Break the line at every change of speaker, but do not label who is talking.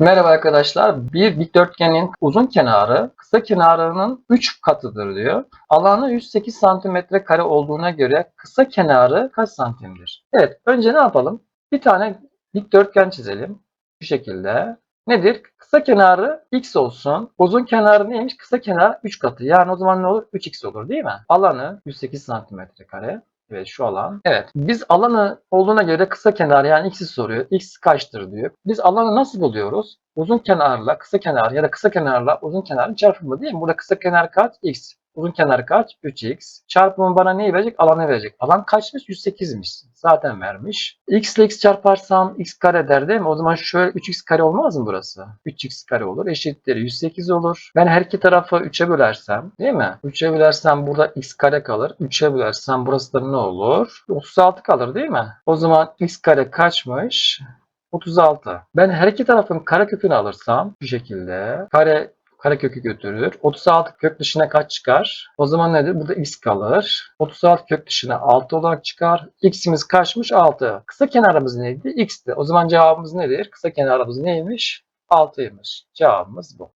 Merhaba arkadaşlar. Bir dikdörtgenin uzun kenarı kısa kenarının 3 katıdır diyor. Alanı 108 santimetre kare olduğuna göre kısa kenarı kaç santimdir? Evet, önce ne yapalım? Bir tane dikdörtgen çizelim. Bu şekilde. Nedir? Kısa kenarı x olsun. Uzun kenarı neymiş? Kısa kenar 3 katı. Yani o zaman ne olur? 3x olur değil mi? Alanı 108 santimetre kare. Evet şu alan. Evet. Biz alanı olduğuna göre kısa kenar yani x'i soruyor. x kaçtır diyor. Biz alanı nasıl buluyoruz? Uzun kenarla kısa kenar ya da kısa kenarla uzun kenarın çarpımı değil mi? Burada kısa kenar kaç? x. Uzun kenar kaç? 3x. Çarpımı bana neyi verecek? Alanı verecek. Alan kaçmış? 108'miş. Zaten vermiş. x ile x çarparsam x kare der değil mi? O zaman şöyle 3x kare olmaz mı burası? 3x kare olur. Eşittir 108 olur. Ben her iki tarafı 3'e bölersem değil mi? 3'e bölersem burada x kare kalır. 3'e bölersem burası da ne olur? 36 kalır değil mi? O zaman x kare kaçmış? 36. Ben her iki tarafın karekökünü alırsam bu şekilde kare karekökü götürür. 36 kök dışına kaç çıkar? O zaman nedir? Burada x kalır. 36 kök dışına 6 olarak çıkar. x'imiz kaçmış? 6. Kısa kenarımız neydi? x'ti. O zaman cevabımız nedir? Kısa kenarımız neymiş? 6'ymış. Cevabımız bu.